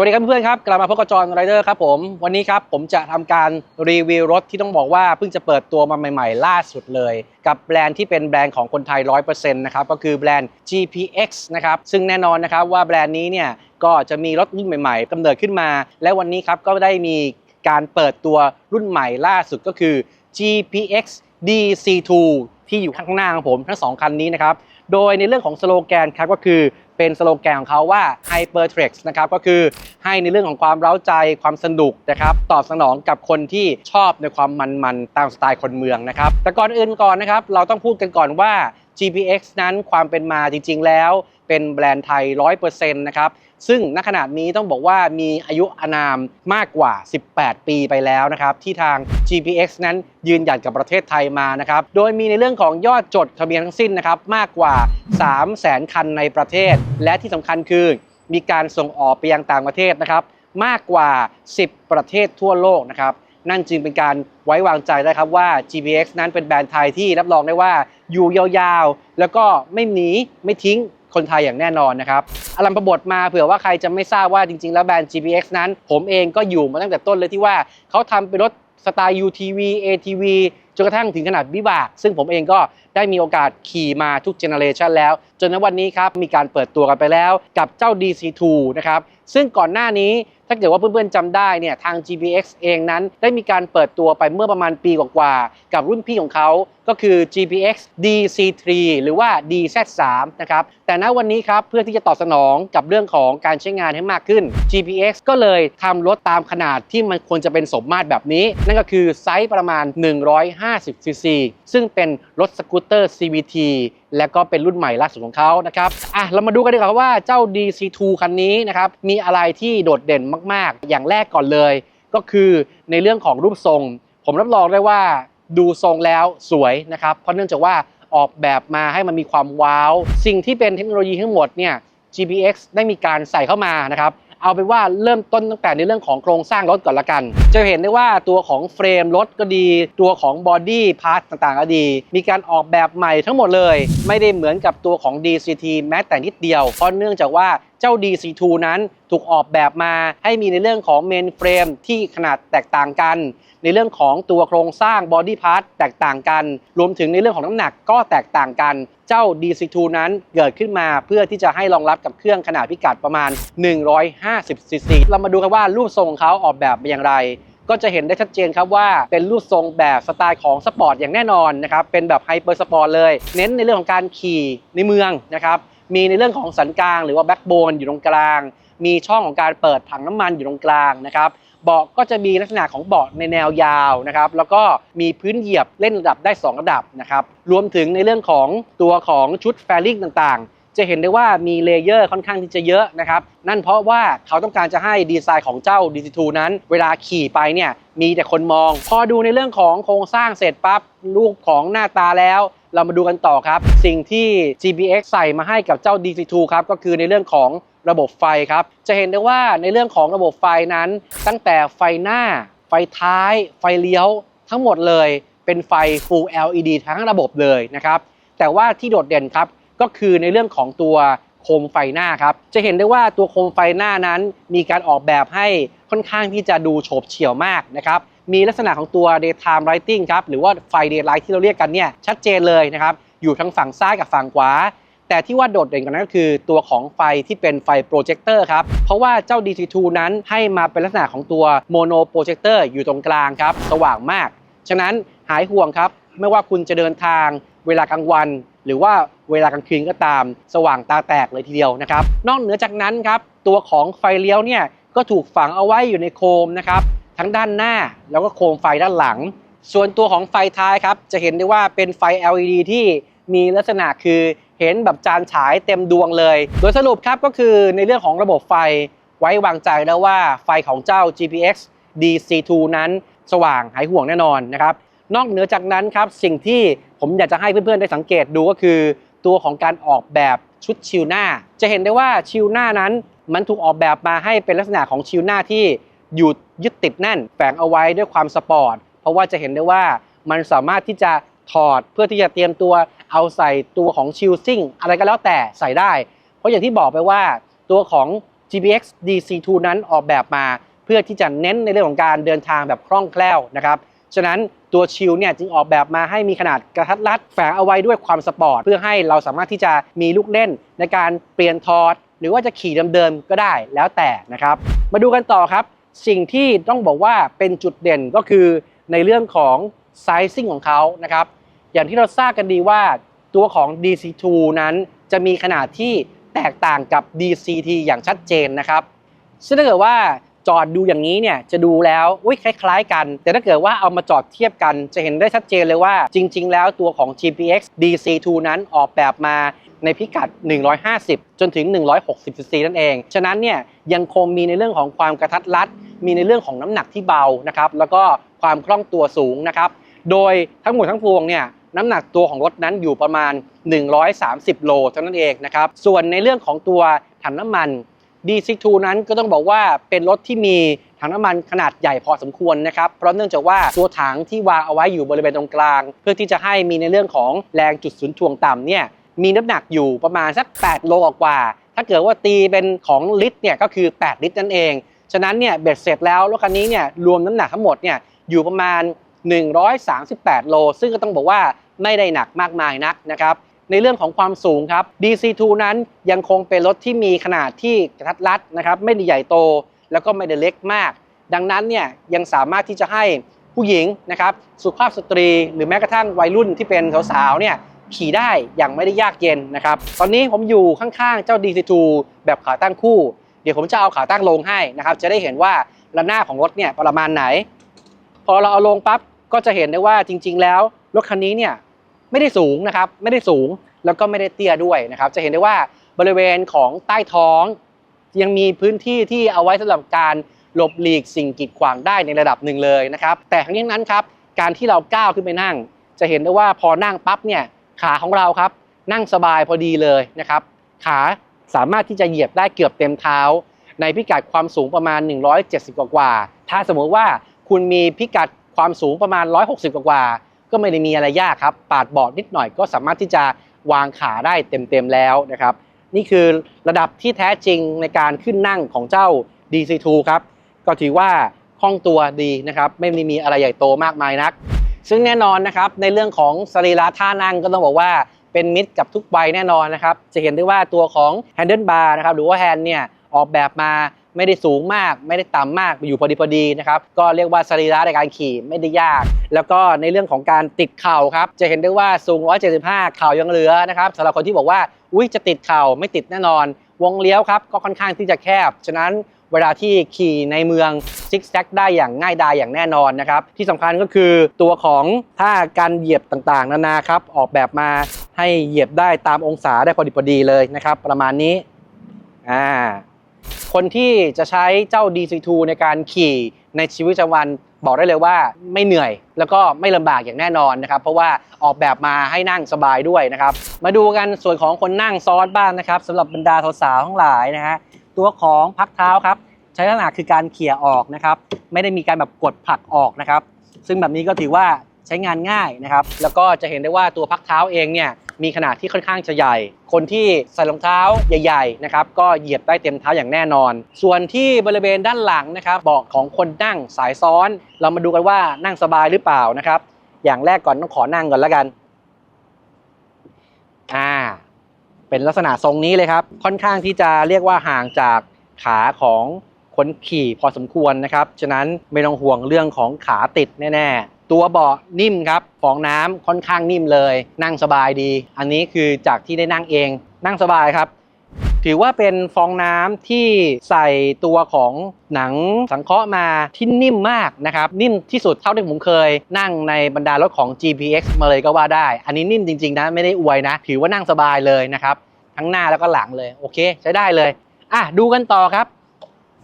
วัสดีครับเพื่อนๆครับกลับมาพบกับจอห์นไรเดอร์ครับผมวันนี้ครับผมจะทำการรีวิวรถที่ต้องบอกว่าเพิ่งจะเปิดตัวมาใหม่ ๆ ล่าสุดเลย กับแบรนด์ที่เป็นแบรนด์ของคนไทย 100%นะครับก็คือแบรนด์ GPX นะครับซึ่งแน่นอนนะครับว่าแบรนด์นี้เนี่ยก็จะมีรถรุ่นใหม่ ๆกำเนิดขึ้นมา และวันนี้ครับก็ได้มีการเปิดตัวรุ่นใหม่ล่าสุดก็คือ GPX DC2 ที่อยู่ข้างหน้าของผมทั้งสองคันนี้นะครับ โดยในเรื่องของสโลแกนครับก็คือเป็นสโลแกนของเขาว่า Hypertrex นะครับก็คือให้ในเรื่องของความเร้าใจความสนุกนะครับตอบสนองกับคนที่ชอบในความมันๆตามสไตล์คนเมืองนะครับแต่ก่อนอื่นก่อนนะครับเราต้องพูดกันก่อนว่า GPX นั้นความเป็นมาจริง ๆ แล้ว เป็นแบรนด์ไทย 100%นะครับซึ่งณขณะนี้ต้องบอกว่ามีอายุอานามมากกว่า 18 ปีไปแล้วนะครับ ที่ทาง GPX นั้นยืนหยัดกับประเทศไทยมานะครับ โดยมีในเรื่องของยอดจดทะเบียนทั้งสิ้นนะครับ มากกว่า 3 0 0แสนคันในประเทศ และที่สำคัญคือ มีการส่งออกไปยังต่างประเทศนะครับ มากกว่า 10 ประเทศทั่วโลกนะครับนั่นจึงเป็นการไว้วางใจได้ครับว่า GPX นั้นเป็นแบรนด์ไทยที่รับรองได้ว่าอยู่ยาวๆ แล้วก็ไม่หนีไม่ทิ้ง คนไทยอย่างแน่นอนนะครับอลัมประบทมาเผื่อว่าใครจะไม่ทราบว่าจริง ๆ แล้วแบรนด์ GPX นั้น ผมเองก็อยู่มาตั้งแต่ต้นเลยที่ว่าเขาทำเป็นรถสไตล์ UTV ATV จนกระทั่งถึงขนาดวิบาก ซึ่งผมเองก็ได้มีโอกาสขี่มาทุกเจเนเรชันแล้ว จนในวันนี้ครับมีการเปิดตัวกันไปแล้วกับเจ้า DC2 นะครับซึ่งก่อนหน้านี้ถ้าเกิดว่าเพื่อนๆจำได้เนี่ยทาง GPX เองนั้นได้มีการเปิดตัวไปเมื่อประมาณปีกว่าๆกับรุ่นพี่ของเขาก็คือ GPX DC3 หรือว่า DZ3 นะครับแต่ณวันนี้ครับเพื่อที่จะตอบสนองกับเรื่องของการใช้งานให้มากขึ้น GPX ก็เลยทำรถตามขนาดที่มันควรจะเป็นสมมาตรแบบนี้ นั่นก็คือไซส์ประมาณ105 250 ซีซี ซึ่งเป็นรถสกูตเตอร์ CVT และก็เป็นรุ่นใหม่ล่าสุดของเขานะครับ อะ เรามาดูกันดีกว่าว่าเจ้า DC2 คันนี้นะครับ มีอะไรที่โดดเด่นมาก ๆ อย่างแรกก่อนเลย ก็คือในเรื่องของรูปทรง ผมรับรองได้ว่าดูทรงแล้วสวยนะครับ เพราะเนื่องจากว่าออกแบบมาให้มันมีความว้าว สิ่งที่เป็นเทคโนโลยีทั้งหมดเนี่ย GPX ได้มีการใส่เข้ามานะครับ เอาเป็นว่าเริ่มต้นตั้งแต่ในเรื่องของโครงสร้างรถก่อนละกัน จะเห็นได้ว่าตัวของเฟรมรถก็ดี ตัวของบอดี้พาร์ทต่างๆก็ดี มีการออกแบบใหม่ทั้งหมดเลย ไม่ได้เหมือนกับตัวของ DCT แม้แต่นิดเดียว เพราะเนื่องจากว่าเจ้า DC2 นั้นถูกออกแบบมาให้มีในเรื่องของเมนเฟรมที่ขนาดแตกต่างกัน ในเรื่องของตัวโครงสร้างบอดี้พาร์ทแตกต่างกัน รวมถึงในเรื่องของน้ำหนักก็แตกต่างกัน เจ้า DC2 นั้นเกิดขึ้นมาเพื่อที่จะให้รองรับกับเครื่องขนาดพิกัดประมาณ 150ซีซีเรามาดูกันว่ารูปทรงของเขาออกแบบเป็นอย่างไรก็จะเห็นได้ชัดเจนครับว่าเป็นรูปทรงแบบสไตล์ของสปอร์ตอย่างแน่นอนนะครับ เป็นแบบไฮเปอร์สปอร์ตเลย เน้นในเรื่องของการขี่ในเมืองนะครับ มีในเรื่องของสันกลางหรือว่าแบ็กโบนอยู่ตรงกลาง มีช่องของการเปิดถังน้ำมันอยู่ตรงกลางนะครับ เบาะก็จะมีลักษณะของเบาะในแนวยาวนะครับ แล้วก็มีพื้นเหยียบเล่นระดับได้ 2 ระดับนะครับ รวมถึงในเรื่องของตัวของชุดแฟลิงต่างๆ จะเห็นได้ว่ามีเลเยอร์ค่อนข้างที่จะเยอะนะครับ นั่นเพราะว่าเขาต้องการจะให้ดีไซน์ของเจ้า DC2 นั้น เวลาขี่ไปเนี่ยมีแต่คนมอง พอดูในเรื่องของโครงสร้างเสร็จปั๊บรูปของหน้าตาแล้ว เรามาดูกันต่อครับ สิ่งที่ GPX ใส่มาให้กับเจ้า DC2 ครับ ก็คือในเรื่องของระบบไฟครับ จะเห็นได้ว่าในเรื่องของระบบไฟนั้น ตั้งแต่ไฟหน้า ไฟท้าย ไฟเลี้ยว ทั้งหมดเลยเป็นไฟ Full LED ทั้งระบบเลยนะครับ แต่ว่าที่โดดเด่นครับ ก็คือในเรื่องของตัวโคมไฟหน้าครับ จะเห็นได้ว่าตัวโคมไฟหน้านั้น มีการออกแบบให้ค่อนข้างที่จะดูโฉบเฉี่ยวมากนะครับ มีลักษณะของตัว daytime lighting ครับหรือว่าไฟ daylight ที่เราเรียกกันเนี่ยชัดเจนเลยนะครับอยู่ทั้งฝั่งซ้ายกับฝั่งขวา แต่ที่ว่าโดดเด่นกว่านั้นก็คือตัวของไฟที่เป็นไฟโปรเจคเตอร์ครับ เพราะว่าเจ้า DC2 นั้นให้มาเป็นลักษณะของตัวโมโนโปรเจคเตอร์อยู่ตรงกลางครับ สว่างมาก ฉะนั้นหายห่วงครับ ไม่ว่าคุณจะเดินทางเวลากลางวัน หรือว่าเวลากลางคืนก็ตาม สว่างตาแตกเลยทีเดียวนะครับ นอกเหนือจากนั้นครับตัวของไฟเลี้ยวเนี่ยก็ถูกฝังเอาไว้อยู่ในโคมนะครับ ทั้งด้านหน้า แล้วก็โคมไฟด้านหลัง ส่วนตัวของไฟท้ายครับ จะเห็นได้ว่าเป็นไฟ LED ที่มีลักษณะคือเห็นแบบจานฉายเต็มดวงเลย โดยสรุปครับก็คือในเรื่องของระบบไฟไว้วางใจแล้วว่าไฟของเจ้า GPX DC2 นั้นสว่างหายห่วงแน่นอนนะครับ นอกเหนือจากนั้นครับสิ่งที่ผมอยากจะให้เพื่อนๆได้สังเกตดูก็คือ ตัวของการออกแบบชุดชิลหน้า จะเห็นได้ว่าชิลหน้านั้นมันถูกออกแบบมาให้เป็นลักษณะของชิลหน้าที่ อยู่ยึดติดแน่นแฝงเอาไว้ด้วยความสปอร์ต เพราะว่าจะเห็นได้ว่ามันสามารถที่จะถอดเพื่อที่จะเตรียมตัวเอาใส่ตัวของชิลซิ่งอะไรก็แล้วแต่ใส่ได้ เพราะอย่างที่บอกไปว่าตัวของ GPX DC2 นั้นออกแบบมาเพื่อที่จะเน้นในเรื่องของการเดินทางแบบคล่องแคล่วนะครับฉะนั้นตัวชิลเนี่ยจึงออกแบบมาให้มีขนาดกระทัดรัดแฝงเอาไว้ด้วยความสปอร์ต เพื่อให้เราสามารถที่จะมีลูกเล่นในการเปลี่ยนทอร์ดหรือว่าจะขี่เดิมๆก็ได้แล้วแต่นะครับ มาดูกันต่อครับ สิ่งที่ต้องบอกว่าเป็นจุดเด่นก็คือในเรื่องของไซซิ่งของเขานะครับ อย่างที่เราทราบกันดีว่าตัวของ DC2 นั้นจะมีขนาดที่แตกต่างกับ DCT อย่างชัดเจนนะครับ ซึ่งถ้าเกิดว่าจอดดูอย่างนี้เนี่ยจะดูแล้วอุ้ยคล้าย ๆ กัน แต่ถ้าเกิดว่าเอามาจอดเทียบกัน จะเห็นได้ชัดเจนเลยว่าจริง ๆ แล้วตัวของ GPX DC2 นั้นออกแบบมา ในพิกัด 150 จนถึง 160 cc นั่นเอง ฉะนั้นเนี่ยยังคงมีในเรื่องของความกระทัดรัด มีในเรื่องของน้ำหนักที่เบานะครับแล้วก็ความคล่องตัวสูงนะครับโดยทั้งหมดทั้งปวงเนี่ยน้ำหนักตัวของรถนั้นอยู่ประมาณ 130 โลเท่านั้นเองนะครับส่วนในเรื่องของตัวถังน้ำมัน DC2 นั้นก็ต้องบอกว่าเป็นรถที่มีถังน้ำมันขนาดใหญ่พอสมควรนะครับ เพราะเนื่องจากว่าตัวถังที่วางเอาไว้อยู่บริเวณตรงกลาง เพื่อที่จะให้มีในเรื่องของแรงจุดศูนย์ถ่วงต่ำเนี่ย มีน้ำหนักอยู่ประมาณสัก 8 โลกว่า ถ้าเกิดว่าตีเป็นของลิตรเนี่ยก็คือ 8 ลิตรนั่นเอง ฉะนั้นเนี่ยเบ็ดเสร็จแล้วรถคันนี้เนี่ยรวมน้ำหนักทั้งหมดเนี่ยอยู่ประมาณ 138 โล ซึ่งก็ต้องบอกว่าไม่ได้หนักมากมายนักนะครับ ในเรื่องของความสูงครับ DC2 นั้นยังคงเป็นรถที่มีขนาดที่กระทัดรัดนะครับไม่ได้ใหญ่โตแล้วก็ไม่ได้เล็กมาก ดังนั้นเนี่ยยังสามารถที่จะให้ผู้หญิงนะครับสุภาพสตรีหรือแม้กระทั่งวัยรุ่นที่เป็นสาวๆเนี่ย ขี่ได้อย่างไม่ได้ยากเย็นนะครับ ตอนนี้ผมอยู่ข้างๆ เจ้า DC2 แบบขาตั้งคู่ เดี๋ยวผมจะเอาขาตั้งลงให้นะครับ จะได้เห็นว่าระนาบของรถเนี่ยประมาณไหน พอเราเอาลงปั๊บก็จะเห็นได้ว่าจริง ๆ แล้วรถคันนี้เนี่ยไม่ได้สูงนะครับ ไม่ได้สูงแล้วก็ไม่ได้เตี้ยด้วยนะครับ จะเห็นได้ว่าบริเวณของใต้ท้อง ยังมีพื้นที่ที่เอาไว้สำหรับการหลบหลีกสิ่งกีดขวางได้ในระดับหนึ่งเลยนะครับ แต่ทั้งนี้ทั้งนั้นครับการที่เราก้าวขึ้นไปนั่ง จะเห็นได้ว่าพอนั่งปั๊บเนี่ย ขาของเราครับ นั่งสบายพอดีเลยนะครับ ขาสามารถที่จะเหยียบได้เกือบเต็มเท้า ในพิกัดความสูงประมาณ 170 กว่ากว่า ถ้าสมมติว่าคุณมีพิกัดความสูงประมาณ 160 กว่ากว่า ก็ไม่ได้มีอะไรยากครับ ปาดเบาะนิดหน่อยก็สามารถที่จะวางขาได้เต็มๆแล้วนะครับ นี่คือระดับที่แท้จริงในการขึ้นนั่งของเจ้า DC2 ครับ ก็ถือว่าคล่องตัวดีนะครับ ไม่ได้มีอะไรใหญ่โตมากมายนัก ซึ่งแน่นอนนะครับในเรื่องของสรีระท่านั่งก็ต้องบอกว่าเป็นมิตรกับทุกวัยแน่นอนนะครับ จะเห็นได้ว่าตัวของ handle bar นะครับหรือว่าแฮนด์เนี่ยออกแบบมาไม่ได้สูงมาก ไม่ได้ต่ำมากอยู่พอดีพอดีนะครับ ก็เรียกว่าสรีระในการขี่ไม่ได้ยาก แล้วก็ในเรื่องของการติดเข่าครับ จะเห็นได้ว่าสูง 175 เข่ายังเหลือนะครับสำหรับคนที่บอกว่าอุ้ยจะติดเข่าไม่ติดแน่นอน วงเลี้ยวครับ ก็ค่อนข้างที่จะแคบ ฉะนั้น เวลาที่ขี่ในเมืองซิกแซกได้อย่างง่ายดายอย่างแน่นอนนะครับที่สำคัญก็คือตัวของท่าการเหยียบต่างๆ นานาครับออกแบบมาให้เหยียบได้ตามองศาได้พอดีพอดีเลยนะครับ ประมาณนี้อ่าคนที่จะใช้เจ้า DC2 ในการขี่ในชีวิตประจำวันบอกได้เลยว่าไม่เหนื่อยแล้วก็ไม่ลำบากอย่างแน่นอนนะครับ เพราะว่าออกแบบมาให้นั่งสบายด้วยนะครับ มาดูกันส่วนของคนนั่งซ้อนบ้างนะครับสำหรับบรรดาสาวๆทั้งหลายนะฮะ ตัวของพักเท้าครับ ใช้ลักษณะคือการเขี่ยออกนะครับ ไม่ได้มีการแบบกดผลักออกนะครับ ซึ่งแบบนี้ก็ถือว่าใช้งานง่ายนะครับ แล้วก็จะเห็นได้ว่าตัวพักเท้าเองเนี่ยมีขนาดที่ค่อนข้างจะใหญ่ คนที่ใส่รองเท้าใหญ่ๆนะครับก็เหยียบได้เต็มเท้าอย่างแน่นอน ส่วนที่บริเวณด้านหลังนะครับเบาะของคนนั่งสายซ้อน เรามาดูกันว่านั่งสบายหรือเปล่านะครับ อย่างแรกก่อนต้องขอนั่งก่อนแล้วกัน อ่า เป็นลักษณะทรงนี้เลยครับ ค่อนข้างที่จะเรียกว่าห่างจากขาของคนขี่พอสมควรนะครับ ฉะนั้นไม่ต้องห่วงเรื่องของขาติดแน่ ๆ ตัวเบาะนิ่มครับฟองน้ำค่อนข้างนิ่มเลย นั่งสบายดี อันนี้คือจากที่ได้นั่งเอง นั่งสบายครับ ถือว่าเป็นฟองน้ำที่ใส่ตัวของหนังสังเคราะห์มาที่นิ่มมากนะครับ นิ่มที่สุดเท่าที่ผมเคย นั่งในบรรดารถของ GPX มาเลยก็ว่าได้ อันนี้นิ่มจริงๆนะไม่ได้อวยนะ ถือว่านั่งสบายเลยนะครับ ทั้งหน้าแล้วก็หลังเลยโอเค ใช้ได้เลยอะดูกันต่อครับ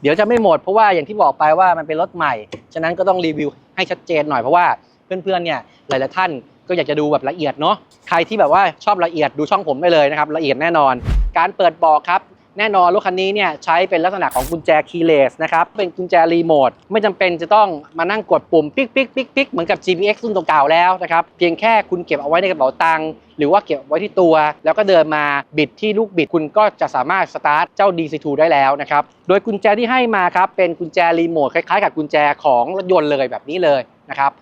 เดี๋ยวจะไม่หมดเพราะว่าอย่างที่บอกไปว่ามันเป็นรถใหม่ ฉะนั้นก็ต้องรีวิวให้ชัดเจนหน่อยเพราะว่าเพื่อนๆเนี่ยหลายๆท่าน ก็อยากจะดูแบบละเอียดเนาะใครที่แบบว่าชอบละเอียดดูช่องผมได้เลยนะครับละเอียดแน่นอน การเปิดเบอกครับแน่นอนรถคันนี้เนี่ยใช้เป็นลักษณะของกุญแจคีย์เลสนะครับเป็นกุญแจรีโมทไม่จำเป็นจะต้องมานั่งกดปุ่มปิ๊กปิ๊กปิ๊กปิ๊กเหมือนกับ GPX รุ่นเก่าๆแล้วนะครับเพียงแค่คุณเก็บเอาไว้ในกระเป๋าตังค์หรือว่าเก็บไว้ที่ตัว แล้วก็เดินมาบิดที่ลูกบิดคุณก็จะสามารถสตาร์ทเจ้า DC2 ได้แล้วนะครับโดยกุญแจที่ให้มาครับเป็นกุญแจรีโมทคล้ายๆ กับกุญแจของรถยนต์เลยแบบนี้เลยนะครับ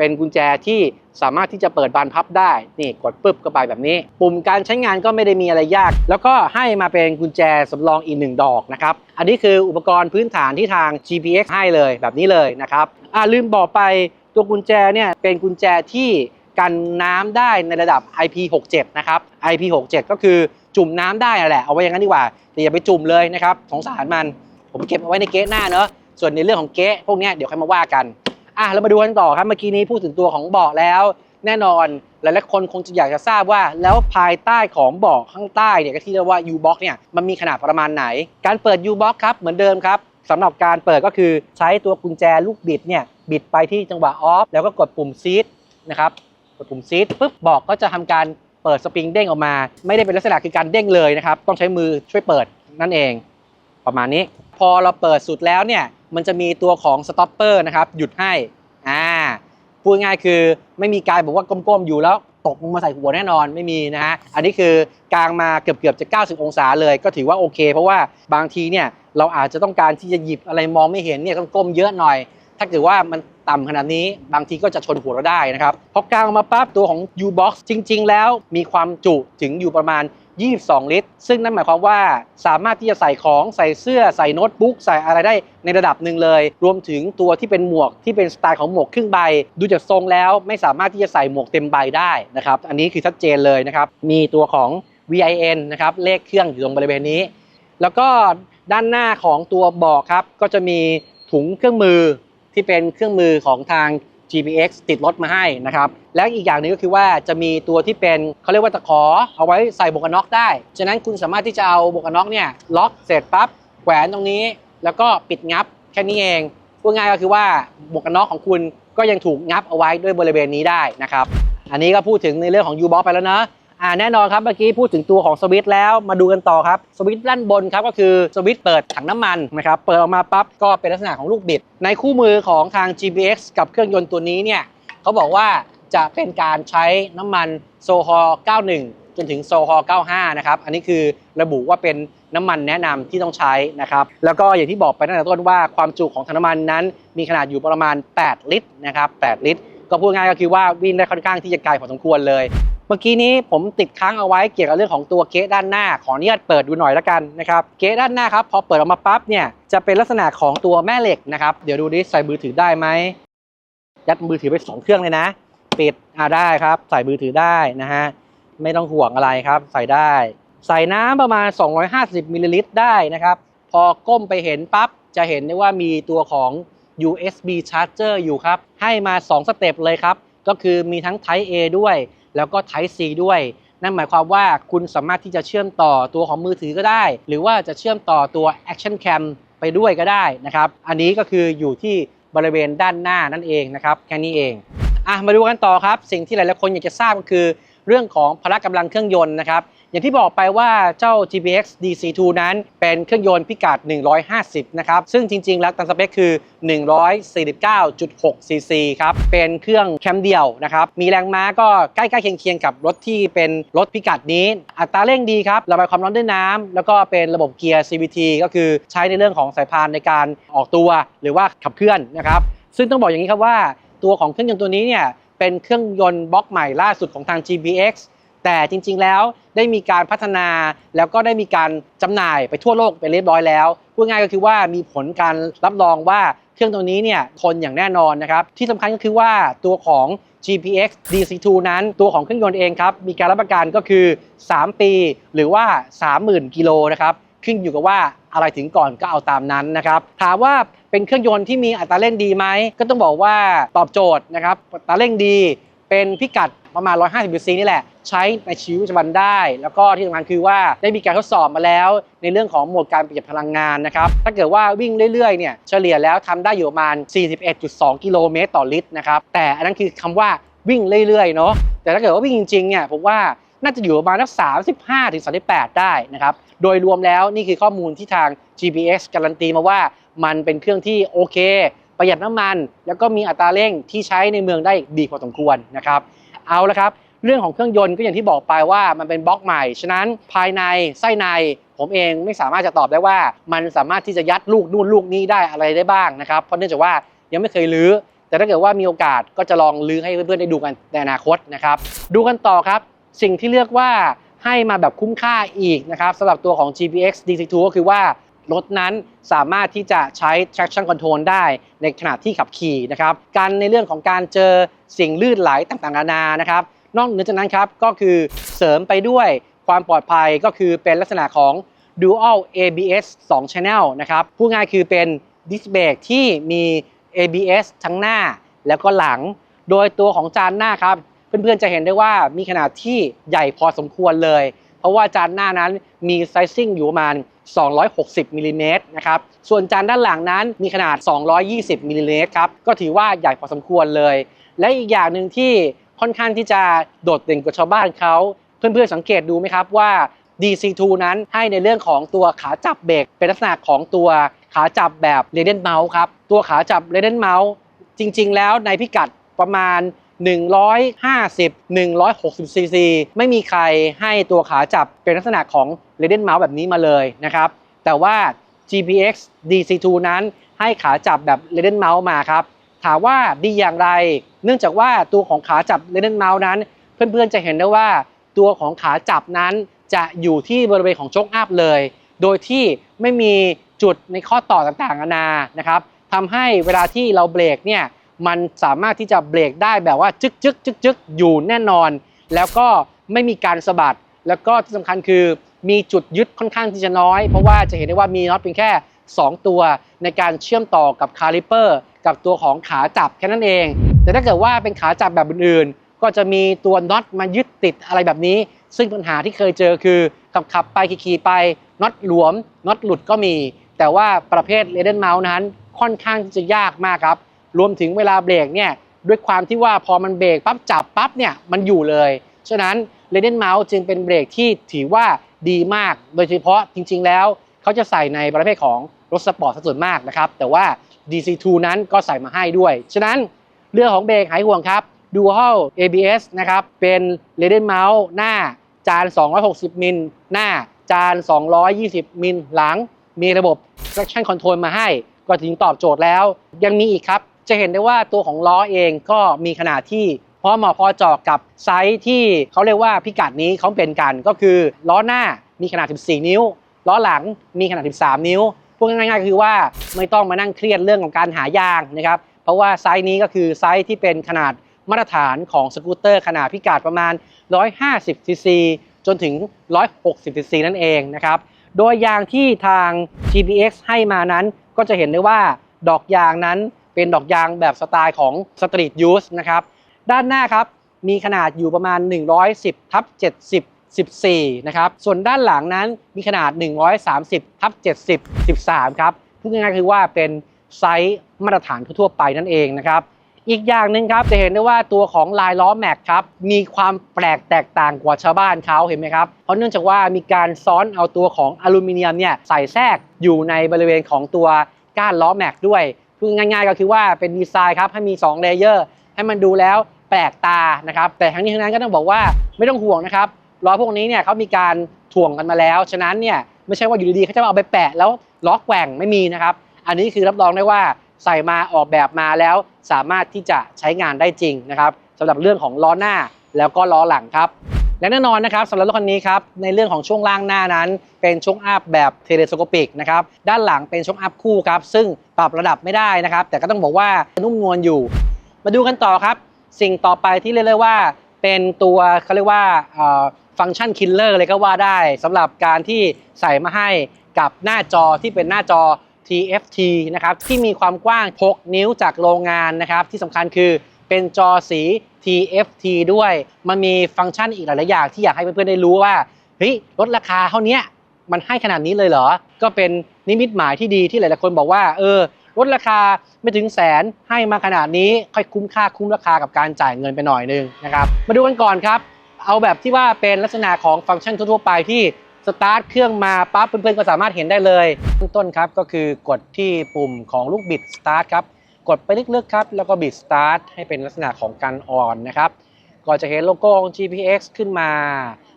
เป็นกุญแจที่สามารถที่จะเปิดบานพับได้นี่กดปึ๊บเข้าไปแบบนี้ ปุ่มการใช้งานก็ไม่ได้มีอะไรยาก แล้วก็ให้มาเป็นกุญแจสำรองอีกหนึ่งดอกนะครับอันนี้คืออุปกรณ์พื้นฐานที่ทาง GPX ให้เลยแบบนี้เลยนะครับอ่าลืมบอกไปตัวกุญแจเนี่ยเป็นกุญแจที่กันน้ำได้ในระดับ IP67 นะครับ IP67 ก็คือจุ่มน้ำได้แหละ เอาไว้อย่างนั้นดีกว่า แต่อย่าไปจุ่มเลยนะครับ สงสารมัน ผมเก็บเอาไว้ในเก๊ะหน้าเนอะ ส่วนในเรื่องของเก๊ะพวกนี้เดี๋ยวค่อยมาว่ากัน อะเรามาดูกันต่อครับเมื่อกี้นี้พูดถึงตัวของเบาะแล้ว แน่นอนหลายๆคนคงจะอยากจะทราบว่า แล้วภายใต้ของเบาะข้างใต้เนี่ยก็ที่เรียกว่า U-box เนี่ยมันมีขนาดประมาณไหน การเปิด U-box ครับเหมือนเดิมครับสำหรับการเปิดก็คือใช้ตัวกุญแจลูกบิดเนี่ยบิดไปที่จังหวะออฟแล้วก็กดปุ่มซีดนะครับกดปุ่มซีดปุ๊บบาะก็จะทำการเปิดสปริงเด้งออกมา ไม่ได้เป็นลักษณะคือการเด้งเลยนะครับต้องใช้มือช่วยเปิดนั่นเอง ประมาณนี้ พอเราเปิดสุดแล้วเนี่ยมันจะมีตัวของสต็อปเปอร์นะครับหยุดให้อ่าพูดง่ายคือไม่มีการบอกว่าก้มๆอยู่แล้วตกลงมาใส่หัวแน่นอนไม่มีนะฮะ อันนี้คือกลางมาเกือบๆจะ 90 องศาเลยก็ถือว่าโอเค เพราะว่าบางทีเนี่ยเราอาจจะต้องการที่จะหยิบอะไรมองไม่เห็นเนี่ยต้องก้มเยอะหน่อย ถ้าเกิดว่ามันต่ำขนาดนี้บางทีก็จะชนหัวเราได้นะครับพอกลางมาปั๊บตัวของ U-Box จริง ๆ แล้วมีความจุถึงอยู่ประมาณ 22 ลิตร ซึ่งนั่นหมายความว่าสามารถที่จะใส่ของใส่เสื้อใส่โน้ตบุ๊กใส่อะไรได้ในระดับหนึ่งเลย รวมถึงตัวที่เป็นหมวกที่เป็นสไตล์ของหมวกครึ่งใบ ดูจากทรงแล้วไม่สามารถที่จะใส่หมวกเต็มใบได้นะครับอันนี้คือชัดเจนเลยนะครับมีตัวของ VIN นะครับเลขเครื่องอยู่ตรงบริเวณนี้ แล้วก็ด้านหน้าของตัวบอกครับก็จะมีถุงเครื่องมือที่เป็นเครื่องมือของทาง GPX ติดรถมาให้นะครับ แล้วอีกอย่างหนึงก็คือว่าจะมีตัวที่เป็นเขาเรียกว่าตะขอ เอาไว้ใส่บวกกันน็อกได้ ฉะนั้นคุณสามารถที่จะเอาบวกกันน็อกเนี่ยล็อกเสร็จปั๊บแขวนตรงนี้ แล้วก็ปิดงับแค่นี้เองพูดง่ายก็คือว่าบวกกันน็อกของคุณก็ยังถูกงับเอาไว้ด้วยบริเวณนี้ได้นะครับ อันนี้ก็พูดถึงในเรื่องของ U-Box ไปแล้วนะ อ่าแน่นอนครับเมื่อกี้พูดถึงตัวของสวิตช์แล้วมาดูกันต่อครับสวิตช์ด้านบนครับก็คือสวิตช์เปิดถังน้ำมันนะครับเปิดออกมาปั๊บก็เป็นลักษณะของลูกบิด ในคู่มือของทาง GPX กับเครื่องยนต์ตัวนี้เนี่ยเขาบอกว่าจะเป็นการใช้น้ำมันโซฮอล์91 จนถึงโซฮอล์95 นะครับ อันนี้คือระบุว่าเป็นน้ำมันแนะนำที่ต้องใช้นะครับ แล้วก็อย่างที่บอกไปตั้งแต่ต้นว่าความจุของถังน้ำมันนั้น มีขนาดอยู่ประมาณ 8 ลิตรนะครับ 8 ลิตร ก็พูดง่ายก็คือว่าวิ่งได้ค่อนข้างที่จะไกลพอสมควรเลย มื่อกี้นี้ผมติดค้างเอาไว้เกี่ยวกับเรื่องของตัวเก๊ะด้านหน้า ขออนุญาตเปิดดูหน่อยแล้วกันนะครับเก๊ะด้านหน้าครับพอเปิดออกมาปั๊บเนี่ยจะเป็นลักษณะของตัวแม่เหล็กนะครับเดี๋ยวดูดิใส่มือถือได้ไหมยัดมือถือไปสองเครื่องเลยนะปิดอ่าได้ครับ ใส่มือถือได้นะฮะไม่ต้องห่วงอะไรครับ ใส่ได้ ใส่น้ำประมาณ 250มิลลิลิตรได้นะครับ พอก้มไปเห็นปั๊บจะเห็นได้ว่ามีตัวของ USB charger อยู่ครับ ให้มา 2 สเต็ปเลยครับ ก็คือมีทั้ง Type A ด้วย แล้วก็ Type C ด้วย นั่นหมายความว่าคุณสามารถที่จะเชื่อมต่อตัวของมือถือก็ได้ หรือว่าจะเชื่อมต่อตัว Action Cam ไปด้วยก็ได้นะครับ อันนี้ก็คืออยู่ที่บริเวณด้านหน้านั่นเองนะครับแค่นี้เองอะมาดูกันต่อครับ สิ่งที่หลายๆคนอยากจะทราบก็คือ เรื่องของพละกำลังเครื่องยนต์นะครับ อย่างที่บอกไปว่าเจ้า GPX DC2 นั้นเป็นเครื่องยนต์พิกัด 150 นะครับ ซึ่งจริง ๆ แล้วตามสเปคคือ 149.6 cc ครับ เป็นเครื่องแคมเดียวนะครับ มีแรงม้าก็ใกล้ ๆ เคียงๆ กับรถที่เป็นรถพิกัดนี้ อัตราเร่งดีครับ ระบายความร้อนด้วยน้ำแล้วก็เป็นระบบเกียร์ CVT ก็คือใช้ในเรื่องของสายพานในการออกตัว หรือว่าขับเคลื่อนนะครับ ซึ่งต้องบอกอย่างนี้ครับว่าตัวของเครื่องยนต์ตัวนี้เนี่ยเป็นเครื่องยนต์บล็อกใหม่ล่าสุดของทาง GPX แต่จริง ๆ แล้วได้มีการพัฒนาแล้วก็ได้มีการจำหน่ายไปทั่วโลกไปเรียบร้อยแล้วพูดง่ายก็คือว่ามีผลการรับรองว่าเครื่องตัวนี้เนี่ยทนอย่างแน่นอนนะครับ ที่สำคัญก็คือว่าตัวของ GPX DC2 นั้นตัวของเครื่องยนต์เองครับ มีการรับประกันก็คือ 3 ปี หรือว่า 30,000 กิโลนะครับขึ้นอยู่กับว่าอะไรถึงก่อนก็เอาตามนั้นนะครับถามว่าเป็นเครื่องยนต์ที่มีอัตราเร่งดีไหมก็ต้องบอกว่าตอบโจทย์นะครับอัตราเร่งดีเป็นพิกัดประมาณ 150 cc นี่แหละ ใช้ในชีวิตประจำวันได้ แล้วก็ที่สำคัญคือว่าได้มีการทดสอบมาแล้ว ในเรื่องของโหมดการประหยัดพลังงานนะครับ ถ้าเกิดว่าวิ่งเรื่อยๆเนี่ยเฉลี่ยแล้วทำได้อยู่ประมาณ 41.2 กิโลเมตรต่อลิตรนะครับแต่อันนั้นคือคำว่าวิ่งเรื่อยๆเนาะแต่ถ้าเกิดว่าวิ่งจริงๆเนี่ยผมว่าน่าจะอยู่ประมาณสัก35ถึง38 ได้นะครับ โดยรวมแล้วนี่คือข้อมูลที่ทาง GPS การันตีมาว่ามันเป็นเครื่องที่โอเค ประหยัดน้ำมัน แล้วก็มีอัตราเร่งที่ใช้ในเมืองได้ดีพอสมควรนะครับ เอาละครับ เรื่องของเครื่องยนต์ก็อย่างที่บอกไปว่ามันเป็นบล็อกใหม่ ฉะนั้นภายในไส้ในผมเองไม่สามารถจะตอบได้ว่า มันสามารถที่จะยัดลูกนู่นลูกนี้ได้อะไรได้บ้างนะครับเพราะเนื่องจากว่ายังไม่เคยลื้อ แต่ถ้าเกิดว่ามีโอกาสก็จะลองลื้อให้เพื่อนๆได้ดูกันในอนาคตนะครับ ดูกันต่อครับ สิ่งที่เลือกว่าให้มาแบบคุ้มค่าอีกนะครับสำหรับตัวของ GPX DC2 ก็คือว่ารถนั้นสามารถที่จะใช้ traction control ได้ในขณะที่ขับขี่นะครับการในเรื่องของการเจอสิ่งลื่นไหลต่างๆนานานะครับ นอกเหนือจากนั้นครับก็คือเสริมไปด้วยความปลอดภัยก็คือเป็นลักษณะของ Dual ABS 2 Channel นะครับพูดง่ายคือเป็นดิสเบรกที่มี ABS ทั้งหน้าแล้วก็หลัง โดยตัวของจานหน้าครับ เพื่อนๆจะเห็นได้ว่ามีขนาดที่ใหญ่พอสมควรเลย เพราะว่าจานหน้านั้นมีไซซิ่งอยู่ประมาณ 260มิลลิเมตรนะครับ ส่วนจานด้านหลังนั้นมีขนาด 220มิลลิเมตรครับ ก็ถือว่าใหญ่พอสมควรเลย และอีกอย่างหนึ่งที่ ค่อนข้างที่จะโดดเด่นกว่าชาวบ้านเขาเพื่อนๆสังเกตดูไหมครับว่า DC2 นั้นให้ในเรื่องของตัวขาจับเบรกเป็นลักษณะของตัวขาจับแบบเรเดนเมาส์ครับตัวขาจับเรเดนเมาส์จริง ๆ แล้วในพิกัดประมาณ 150 160ซีซีไม่มีใครให้ตัวขาจับเป็นลักษณะของเรเดนเมาส์แบบนี้มาเลยนะครับ แต่ว่า GPX DC2 นั้นให้ขาจับแบบเรเดนเมาส์มาครับ ถามว่าดีอย่างไร เนื่องจากว่าตัวของขาจับเรเดนเมาส์นั้น เพื่อนๆจะเห็นได้ว่าตัวของขาจับนั้นจะอยู่ที่บริเวณของโชคอัพเลย โดยที่ไม่มีจุดในข้อต่อต่างๆนานานะครับทำให้เวลาที่เราเบรกเนี่ยมันสามารถที่จะเบรกได้แบบว่าจึกจึกจึกจึกอยู่แน่นอน แล้วก็ไม่มีการสะบัด แล้วก็ที่สำคัญคือมีจุดยึดค่อนข้างที่จะน้อย เพราะว่าจะเห็นได้ว่ามีน็อตเพียงแค่ 2 ตัวในการเชื่อมต่อกับคาลิเปอร์ กับตัวของขาจับแค่นั้นเอง แต่ถ้าเกิดว่าเป็นขาจับแบบอื่นๆ ก็จะมีตัวน็อตมายึดติดอะไรแบบนี้ ซึ่งปัญหาที่เคยเจอคือขับขับๆไปขี่ๆไปน็อตหลวมน็อตหลุดก็มี แต่ว่าประเภทเรเดนเมาส์นั้นค่อนข้างจะยากมากครับ รวมถึงเวลาเบรกเนี่ยด้วยความที่ว่าพอมันเบรกปั๊บจับปั๊บเนี่ยมันอยู่เลย ฉะนั้นเรเดนเมาส์จึงเป็นเบรกที่ถือว่าดีมาก โดยเฉพาะจริง ๆ แล้ว เขาจะใส่ในประเภทของรถสปอร์ตส่วนมากนะครับ แต่ว่า DC2 นั้นก็ใส่มาให้ด้วย ฉะนั้นเรื่องของเบรกหายห่วงครับ Dual ABS นะครับ เป็นเรเดนเมาส์หน้าจาน 260 มิล หน้าจาน 220 มิลหลัง มีระบบ traction control มาให้ ก็ถึงตอบโจทย์แล้ว ยังมีอีกครับ จะเห็นได้ว่าตัวของล้อเองก็มีขนาดที่พอเหมาะพอเจาะกับไซส์ที่เขาเรียกว่าพิกัดนี้เขาเป็นกันก็คือล้อหน้ามีขนาด 14 นิ้ว ล้อหลังมีขนาด 13 นิ้ว พูดง่ายๆคือว่าไม่ต้องมานั่งเครียดเรื่องของการหายางนะครับ เพราะว่าไซส์นี้ก็คือไซส์ที่เป็นขนาดมาตรฐานของสกูตเตอร์ขนาดพิกัดประมาณ 150ซีซีจนถึง 160ซีซีนั่นเองนะครับ โดยยางที่ทาง GPX ให้มานั้นก็จะเห็นได้ว่าดอกยางนั้นเป็นดอกยางแบบสไตล์ของ Street Use นะครับ ด้านหน้าครับมีขนาดอยู่ประมาณ 110ทับ70 14 นะครับ ส่วนด้านหลังนั้นมีขนาด 130ทับ70 13 ครับพูดง่ายๆคือว่าเป็นไซส์มาตรฐานทั่วไปนั่นเองนะครับ อีกอย่างหนึ่งครับจะเห็นได้ว่าตัวของลายล้อแม็กครับมีความแปลกแตกต่างกว่าชาวบ้านเขาเห็นไหมครับ เพราะเนื่องจากว่ามีการซ้อนเอาตัวของอลูมิเนียมเนี่ยใส่แทรกอยู่ในบริเวณของตัวก้านล้อแม็กด้วยพูดง่ายๆก็คือว่าเป็นดีไซน์ครับให้มี2เลเยอร์ให้มันดูแล้วแปลกตานะครับ แต่ทั้งนี้ทั้งนั้นก็ต้องบอกว่าไม่ต้องห่วงนะครับ ล้อพวกนี้เนี่ยเขามีการถ่วงกันมาแล้ว ฉะนั้นเนี่ยไม่ใช่ว่าอยู่ดีๆเขาจะมาเอาไปแปะแล้วล้อแกว่งไม่มีนะครับ อันนี้คือรับรองได้ว่าใส่มาออกแบบมาแล้วสามารถที่จะใช้งานได้จริงนะครับสำหรับเรื่องของล้อหน้าแล้วก็ล้อหลังครับ และแน่นอนนะครับสำหรับรถคันนี้ครับในเรื่องของช่วงล่างหน้านั้น เป็นช่วงอัพแบบเทเลสโคปิกนะครับด้านหลังเป็นช่วงอัพคู่ครับซึ่งปรับระดับไม่ได้นะครับ แต่ก็ต้องบอกว่านุ่มนวลอยู่ มาดูกันต่อครับ สิ่งต่อไปที่เรียกว่าเป็นตัวเขาเรียกว่า ฟังก์ชันคิลเลอร์เลยก็ว่าได้สำหรับการที่ใส่มาให้กับหน้าจอที่เป็นหน้าจอ TFT นะครับที่มีความกว้าง 6 นิ้วจากโรงงานนะครับที่สำคัญคือเป็นจอสี TFT ด้วย มันมีฟังก์ชันอีกหลายๆอย่างที่อยากให้เพื่อนๆได้รู้ว่าเฮ้ยลดราคาเท่านี้มันให้ขนาดนี้เลยเหรอ ก็เป็นนิมิตหมายที่ดีที่หลายๆคนบอกว่า เออลดราคาไม่ถึงแสนให้มาขนาดนี้ ค่อยคุ้มค่าคุ้มราคากับการจ่ายเงินไปหน่อยนึงนะครับ มาดูกันก่อนครับ เอาแบบที่ว่าเป็นลักษณะของฟังก์ชันทั่วๆไปที่สตาร์ทเครื่องมาปั๊บเพื่อนๆก็สามารถเห็นได้เลยเบื้องต้นครับก็คือกดที่ปุ่มของลูกบิดสตาร์ทครับกดไปลึกๆครับแล้วก็บิดสตาร์ทให้เป็นลักษณะของการออนนะครับก็จะเห็นโลโก้ของ GPX ขึ้นมา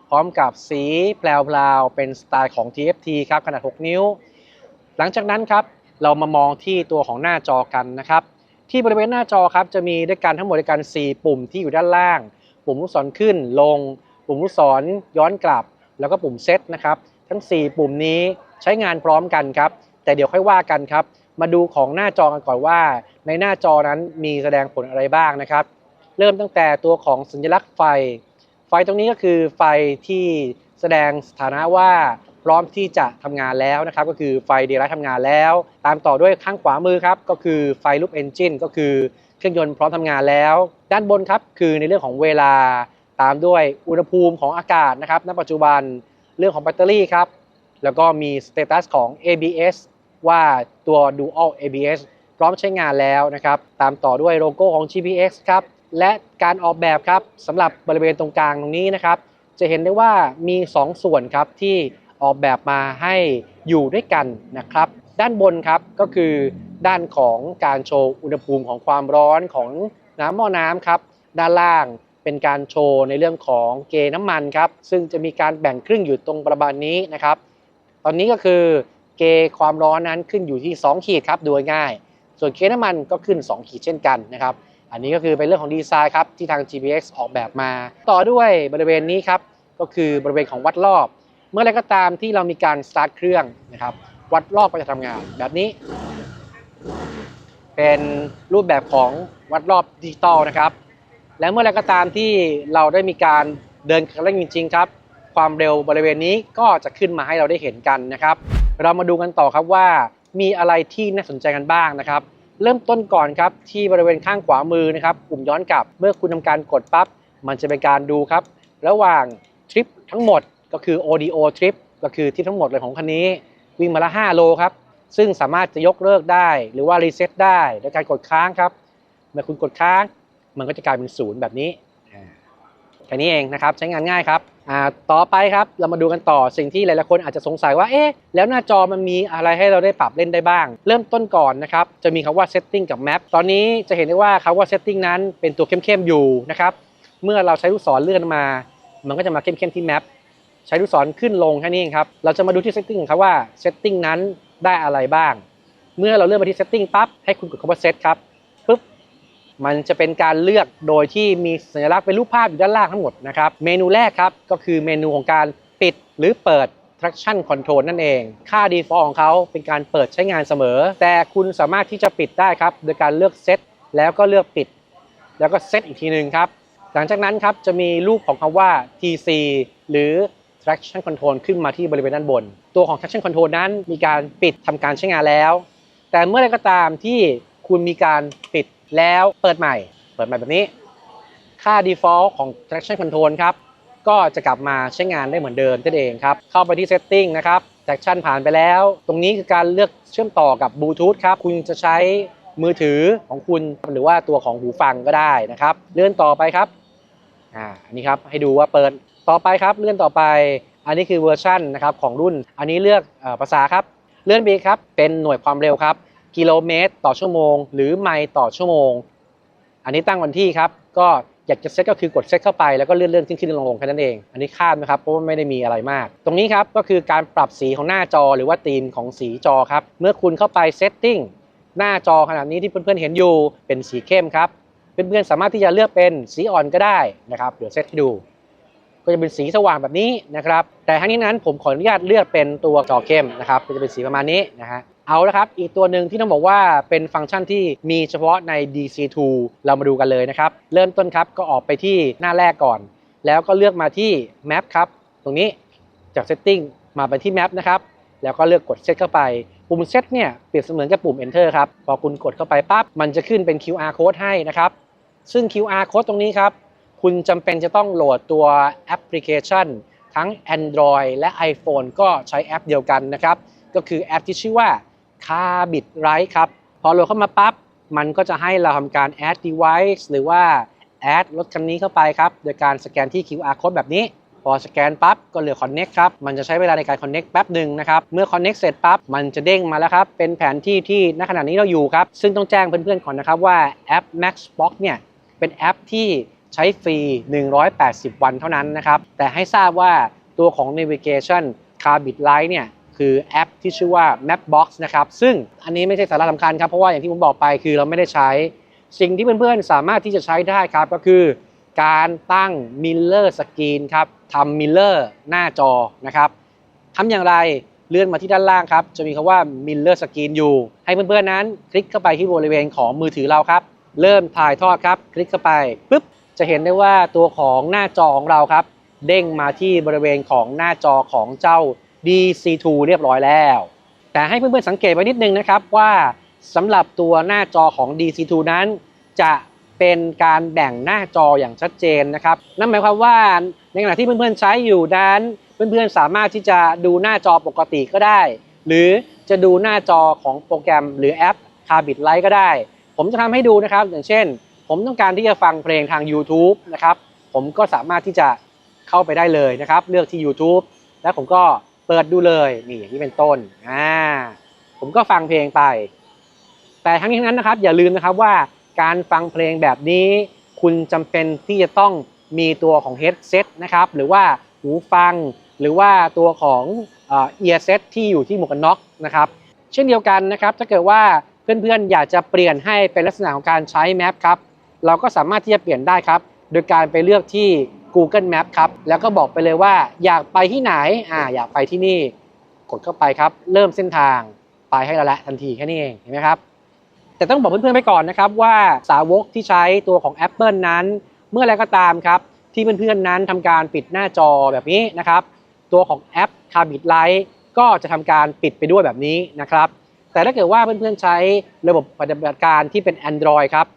พร้อมกับสีแพลวๆเป็นสไตล์ของ TFT ครับขนาด 6 นิ้ว หลังจากนั้นครับเรามามองที่ตัวของหน้าจอกันนะครับที่บริเวณหน้าจอครับจะมีด้วยกันทั้งหมดด้วยกัน 4 ปุ่มที่อยู่ด้านล่าง ปุ่มลูกศรขึ้นลง ปุ่มลูกศรย้อนกลับ แล้วก็ปุ่มเซตนะครับ ทั้ง 4 ปุ่มนี้ใช้งานพร้อมกันครับ แต่เดี๋ยวค่อยว่ากันครับ มาดูของหน้าจอกันก่อนว่า ในหน้าจอนั้นมีแสดงผลอะไรบ้างนะครับ เริ่มตั้งแต่ตัวของสัญลักษณ์ไฟ ไฟตรงนี้ก็คือไฟที่แสดงสถานะว่าพร้อมที่จะทำงานแล้วนะครับ ก็คือไฟเดย์ไลท์ทำงานแล้ว ตามต่อด้วยข้างขวามือครับ ก็คือไฟลุกเอนจินก็คือ เครื่องยนต์พร้อมทำงานแล้ว ด้านบนครับคือในเรื่องของเวลาตามด้วยอุณหภูมิของอากาศนะครับณปัจจุบันเรื่องของแบตเตอรี่ครับแล้วก็มีสเตตัสของ ABS ว่าตัว Dual ABS พร้อมใช้งานแล้วนะครับ ตามต่อด้วยโลโก้ของ GPX ครับ และการออกแบบครับสำหรับบริเวณตรงกลางตรงนี้นะครับ จะเห็นได้ว่ามี 2 ส่วนครับที่ออกแบบมาให้อยู่ด้วยกันนะครับ ด้านบนครับก็คือด้านของการโชว์อุณหภูมิของความร้อนของน้ำหม้อน้ำครับ ด้านล่างเป็นการโชว์ในเรื่องของเกน้ำมันครับ ซึ่งจะมีการแบ่งครึ่งอยู่ตรงประมาณนี้นะครับ ตอนนี้ก็คือเกความร้อนนั้นขึ้นอยู่ที่ 2 ขีดครับโดยง่าย ส่วนเกน้ำมันก็ขึ้น 2 ขีดเช่นกันนะครับ อันนี้ก็คือเป็นเรื่องของดีไซน์ครับที่ทาง GPX ออกแบบมา ต่อด้วยบริเวณนี้ครับก็คือบริเวณของวัดรอบ เมื่อไรก็ตามที่เรามีการสตาร์ทเครื่องนะครับ วัดรอบก็จะทำงานแบบนี้ เป็นรูปแบบของวัดรอบดิจิตอลนะครับ และเมื่อไรก็ตามที่เราได้มีการเดินเร่งจริง ๆ ครับ ความเร็วบริเวณนี้ก็จะขึ้นมาให้เราได้เห็นกันนะครับ เรามาดูกันต่อครับว่ามีอะไรที่น่าสนใจกันบ้างนะครับ เริ่มต้นก่อนครับที่บริเวณข้างขวามือนะครับปุ่มย้อนกลับเมื่อคุณทำการกดปั๊บมันจะเป็นการดูครับ ระหว่างทริปทั้งหมดก็คือ ODO ทริปก็คือทริปทั้งหมดเลยของคันนี้ วิ่งมาละ 5 โลครับ ซึ่งสามารถจะยกเลิกได้ หรือว่ารีเซ็ตได้โดยการกดค้างครับ เมื่อคุณกดค้าง มันก็จะกลายเป็นศูนย์แบบนี้อ่าแค่นี้เองนะครับใช้งานง่ายครับอ่าต่อไปครับเรามาดูกันต่อสิ่งที่หลายๆคนอาจจะสงสัยว่าเอ๊ะแล้วหน้าจอมันมีอะไรให้เราได้ปรับเล่นได้บ้าง เริ่มต้นก่อนนะครับจะมีคำว่า setting กับ map ตอนนี้จะเห็นได้ว่าคำว่า setting นั้นเป็นตัวเข้มๆอยู่นะครับเมื่อเราใช้ลูกศรเลื่อนมา มันก็จะมาเข้มๆที่ map ใช้ลูกศรขึ้นลงแค่นี้เองครับ เราจะมาดูที่ setting ครับว่า setting นั้นได้อะไรบ้าง เมื่อเราเลื่อนมาที่ setting ปั๊บให้คุณกดคำว่า set ครับปุ๊บมันจะเป็นการเลือกโดยที่มีสัญลักษณ์เป็นรูปภาพอยู่ด้านล่างทั้งหมดนะครับ เมนูแรกครับก็คือเมนูของการปิดหรือเปิด traction control นั่นเอง ค่า default ของเขาเป็นการเปิดใช้งานเสมอ แต่คุณสามารถที่จะปิดได้ครับ โดยการเลือกเซตแล้วก็เลือกปิด แล้วก็เซตอีกทีหนึ่งครับ หลังจากนั้นครับจะมีรูปของคำว่า TC หรือ traction control ขึ้นมาที่บริเวณด้านบน ตัวของ traction control นั้นมีการปิดทำการใช้งานแล้ว แต่เมื่อไรก็ตามที่คุณมีการปิดแล้วเปิดใหม่ เปิดใหม่แบบนี้ ค่า default ของ traction control ครับก็จะกลับมาใช้งานได้เหมือนเดิมนั่นเองครับ เข้าไปที่ setting นะครับ traction ผ่านไปแล้ว ตรงนี้คือการเลือกเชื่อมต่อกับบลูทูธครับ คุณจะใช้มือถือของคุณหรือว่าตัวของหูฟังก็ได้นะครับ เลื่อนต่อไปครับอ่าอันนี้ครับให้ดูว่าเปิด ต่อไปครับเลื่อนต่อไป อันนี้คือเวอร์ชันนะครับของรุ่น อันนี้เลือกอภาษาครับ เลื่อนไปอีครับ เป็นหน่วยความเร็วครับ กิโลเมตร ต่อชั่วโมง หรือไมล์ต่อชั่วโมง อันนี้ตั้งวันที่ครับ ก็อยากจะเซตก็คือกดเซตเข้าไปแล้วก็เลื่อนเลื่อนขึ้นขึ้นลงลงแค่นั้นเอง อันนี้ข้ามนะครับเพราะว่าไม่ได้มีอะไรมาก ตรงนี้ครับก็คือการปรับสีของหน้าจอหรือว่าธีมของสีจอครับ เมื่อคุณเข้าไปเซตติ้งหน้าจอขนาดนี้ที่เพื่อนๆเห็นอยู่เป็นสีเข้มครับ เพื่อนๆสามารถที่จะเลือกเป็นสีอ่อนก็ได้นะครับ เดี๋ยวเซตให้ดู ก็จะเป็นสีสว่างแบบนี้นะครับ แต่ทั้งนี้นั้นผมขออนุญาตเลือกเป็นตัวจอเข้มนะครับก็จะเป็นสีประมาณนี้นะฮะเอาละครับ อีกตัวหนึ่งที่ต้องบอกว่าเป็นฟังก์ชันที่มีเฉพาะใน DC2 เรามาดูกันเลยนะครับ เริ่มต้นครับก็ออกไปที่หน้าแรกก่อน แล้วก็เลือกมาที่ Map ครับ ตรงนี้จาก Setting มาไปที่ Map นะครับ แล้วก็เลือกกด Set เข้าไป ปุ่ม Set เนี่ยเปรียบเสมือนกับปุ่ม Enter ครับ พอคุณกดเข้าไปปั๊บ มันจะขึ้นเป็น QR code ให้นะครับ ซึ่ง QR code ตรงนี้ครับ คุณจำเป็นจะต้องโหลดตัวแอปพลิเคชัน ทั้ง Android และ iPhone ก็ใช้แอปเดียวกันนะครับ ก็คือแอปที่ชื่อว่า Carbit Right ครับ พอโหลดเข้ามาปั๊บ มันก็จะให้เราทำการ add device หรือว่าแอดรถคันนี้เข้าไปครับ โดยการสแกนที่ QR code แบบนี้พอสแกนปั๊บก็เหลือ Connect ครับ มันจะใช้เวลาในการ Connect แป๊บหนึ่งนะครับ เมื่อ Connect เสร็จปั๊บ มันจะเด้งมาแล้วครับ เป็นแผนที่ที่ณขณะนี้เราอยู่ครับ ซึ่งต้องแจ้งเพื่อนๆก่อนนะครับว่าแอป Maxbox เนี่ย เป็นแอปที่ ใช้ฟรี 180 วันเท่านั้นนะครับ แต่ให้ทราบว่าตัวของ Navigation Carbit Light เนี่ยคือแอปที่ชื่อว่า Mapbox นะครับ ซึ่งอันนี้ไม่ใช่สาระสำคัญครับ เพราะว่าอย่างที่ผมบอกไปคือเราไม่ได้ใช้ สิ่งที่เพื่อนๆ สามารถที่จะใช้ได้ครับก็คือ การตั้ง Miller Screen ครับทำ Miller หน้าจอนะครับทำอย่างไรเลื่อนมาที่ด้านล่างครับ จะมีคำว่า Miller Screen อยู่ ให้เพื่อนๆนั้น คลิกเข้าไปที่บริเวณของมือถือเราครับ เริ่มถ่ายทอดครับ คลิกเข้าไปปุ๊บ จะเห็นได้ว่าตัวของหน้าจอของเราครับ เด้งมาที่บริเวณของหน้าจอของเจ้า DC2 เรียบร้อยแล้ว แต่ให้เพื่อนๆสังเกตไว้นิดนึงนะครับว่าสำหรับตัวหน้าจอของ DC2 นั้น จะเป็นการแบ่งหน้าจออย่างชัดเจนนะครับ นั่นหมายความว่าในขณะที่เพื่อนๆใช้อยู่นั้น เพื่อนๆสามารถที่จะดูหน้าจอปกติก็ได้ หรือจะดูหน้าจอของโปรแกรมหรือแอป Carbit Light ก็ได้ ผมจะทำให้ดูนะครับ อย่างเช่น ผมต้องการที่จะฟังเพลงทาง YouTube นะครับผมก็สามารถที่จะเข้าไปได้เลยนะครับ เลือกที่ YouTube แล้วผมก็เปิดดูเลยนี่อย่างนี้เป็นต้นอ่าผมก็ฟังเพลงไป แต่ทั้งนี้ทั้งนั้นนะครับ อย่าลืมนะครับว่าการฟังเพลงแบบนี้ คุณจำเป็นที่จะต้องมีตัวของ headset นะครับหรือว่าหูฟัง หรือว่าตัวของเอ่อ earset ที่อยู่ที่หมวกกันน็อกนะครับ เช่นเดียวกันนะครับถ้าเกิดว่าเพื่อนๆอยากจะเปลี่ยนให้เป็นลักษณะของการใช้แมปครับ เราก็สามารถที่จะเปลี่ยนได้ครับ โดยการไปเลือกที่ Google Map ครับ แล้วก็บอกไปเลยว่าอยากไปที่ไหนอ่าอยากไปที่นี่ กดเข้าไปครับ เริ่มเส้นทางไปให้เราละทันทีแค่นี้เองเห็นไหมครับ แต่ต้องบอกเพื่อนๆไปก่อนนะครับว่าสาวกที่ใช้ตัวของ Apple นั้น เมื่อไรก็ตามครับ ที่เพื่อนๆนั้นทำการปิดหน้าจอแบบนี้นะครับ ตัวของแอป Carbit Light ก็จะทำการปิดไปด้วยแบบนี้นะครับ แต่ถ้าเกิดว่าเพื่อนๆใช้ระบบปฏิบัติการที่เป็น Android ครับ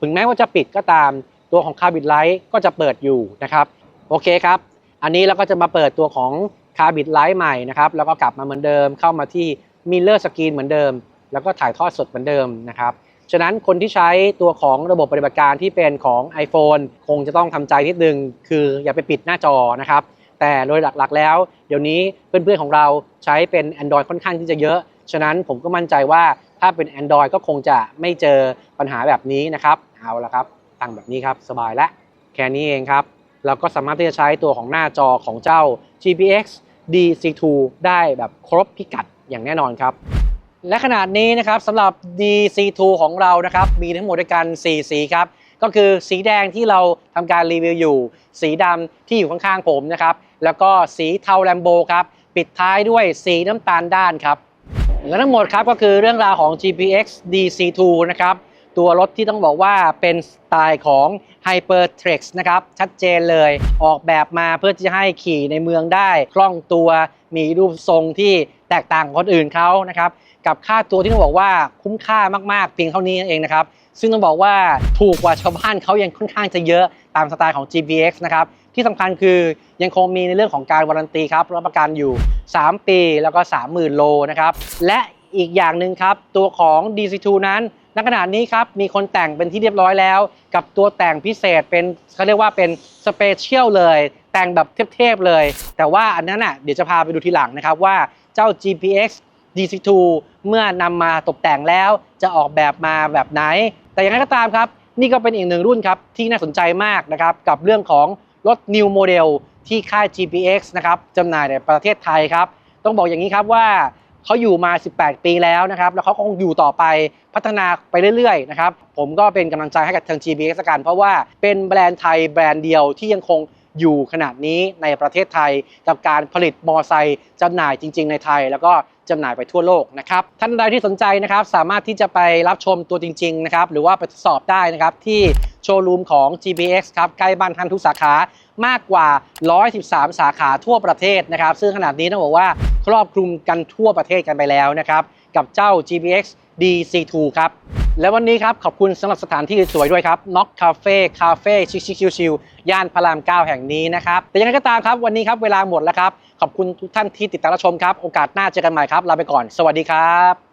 ถึงแม้ว่าจะปิดก็ตามตัวของ Carbit Light ก็จะเปิดอยู่นะครับโอเคครับ อันนี้เราก็จะมาเปิดตัวของ Carbit Light ใหม่นะครับแล้วก็กลับมาเหมือนเดิมเข้ามาที่ Miller Screen เหมือนเดิม แล้วก็ถ่ายทอดสดเหมือนเดิมนะครับฉะนั้นคนที่ใช้ตัวของระบบปฏิบัติการที่เป็นของ iPhone คงจะต้องทำใจนิดนึง คืออย่าไปปิดหน้าจอนะครับ แต่โดยหลักๆแล้ว เดี๋ยวนี้เพื่อนๆของเราใช้เป็น Android ค่อนข้างที่จะเยอะ ฉะนั้นผมก็มั่นใจว่าถ้าเป็น Android ก็คงจะไม่เจอปัญหาแบบนี้นะครับ เอาละครับตั้งแบบนี้ครับ สบายและ แค่นี้เองครับเราก็สามารถที่จะใช้ตัวของหน้าจอของเจ้า GPX DC2 ได้แบบครบพิกัดอย่างแน่นอนครับ และขนาดนี้นะครับสำหรับ DC2 ของเรานะครับ มีทั้งหมดด้วยกัน 4 สีครับ ก็คือสีแดงที่เราทำการรีวิวอยู่ สีดำที่อยู่ข้างๆผมนะครับ แล้วก็สีเทาแลมโบครับ ปิดท้ายด้วยสีน้ำตาลด้านครับ และทั้งหมดครับก็คือเรื่องราวของ GPX DC2 นะครับ ตัวรถที่ต้องบอกว่าเป็นสไตล์ของ Hypertrex นะครับ ชัดเจนเลยออกแบบมาเพื่อที่จะให้ขี่ในเมืองได้คล่องตัวมีรูปทรงที่แตกต่างคนอื่นเขานะครับ กับค่าตัวที่ต้องบอกว่าคุ้มค่ามากๆ เพียงเท่านี้เองนะครับ ซึ่งต้องบอกว่าถูกกว่าชาวบ้านเขายังค่อนข้างจะเยอะตามสไตล์ของ GPX นะครับ ที่สำคัญคือยังคงมีในเรื่องของการวารันตีครับรับประกันอยู่ 3 ปีแล้วก็ 30,000 โลนะครับและอีกอย่างหนึ่งครับ ตัวของ DC2 นั้นณขณะนี้ครับ มีคนแต่งเป็นที่เรียบร้อยแล้ว กับตัวแต่งพิเศษเป็นเขาเรียกว่าเป็นสเปเชียลเลย แต่งแบบเทพๆเลย แต่ว่าอันนั้นอะเดี๋ยวจะพาไปดูทีหลังนะครับว่าเจ้า GPX DC2 เมื่อนำมาตกแต่งแล้วจะออกแบบมาแบบไหน แต่อย่างไรก็ตามครับ นี่ก็เป็นอีกหนึ่งรุ่นครับ ที่น่าสนใจมากนะครับ กับเรื่องของ รถ New Model ที่ค่าย GPX นะครับจำหน่ายในประเทศไทยครับ ต้องบอกอย่างนี้ครับว่าเขาอยู่มา 18 ปีแล้วนะครับ แล้วเขาคงอยู่ต่อไปพัฒนาไปเรื่อยๆนะครับ ผมก็เป็นกำลังใจให้กับทาง GPX กัน เพราะว่าเป็นแบรนด์ไทยแบรนด์เดียวที่ยังคง อยู่ขนาดนี้ในประเทศไทย กับการผลิตมอไซค์จำหน่ายจริง ๆ ในไทย แล้วก็จำหน่ายไปทั่วโลกนะครับท่านใดที่สนใจนะครับสามารถที่จะไปรับชมตัวจริงๆนะครับหรือว่าไปทดสอบได้นะครับที่โชว์รูมของ GPX ครับใกล้บ้านท่านทุกสาขามากกว่า 113 สาขาทั่วประเทศนะครับ ซึ่งขนาดนี้ต้องบอกว่าครอบคลุมกันทั่วประเทศกันไปแล้วนะครับ กับเจ้า GPX DC2 ครับ และวันนี้ครับขอบคุณสำหรับสถานที่สวยด้วยครับน็อกคาเฟ่คาเฟ่ชิคชิคชิวๆย่านพระราม 9 แห่งนี้นะครับ แต่ยังไงก็ตามครับวันนี้ครับเวลาหมดแล้วครับ ขอบคุณทุกท่านที่ติดตามรับชมครับ โอกาสหน้าเจอกันใหม่ครับลาไปก่อน สวัสดีครับ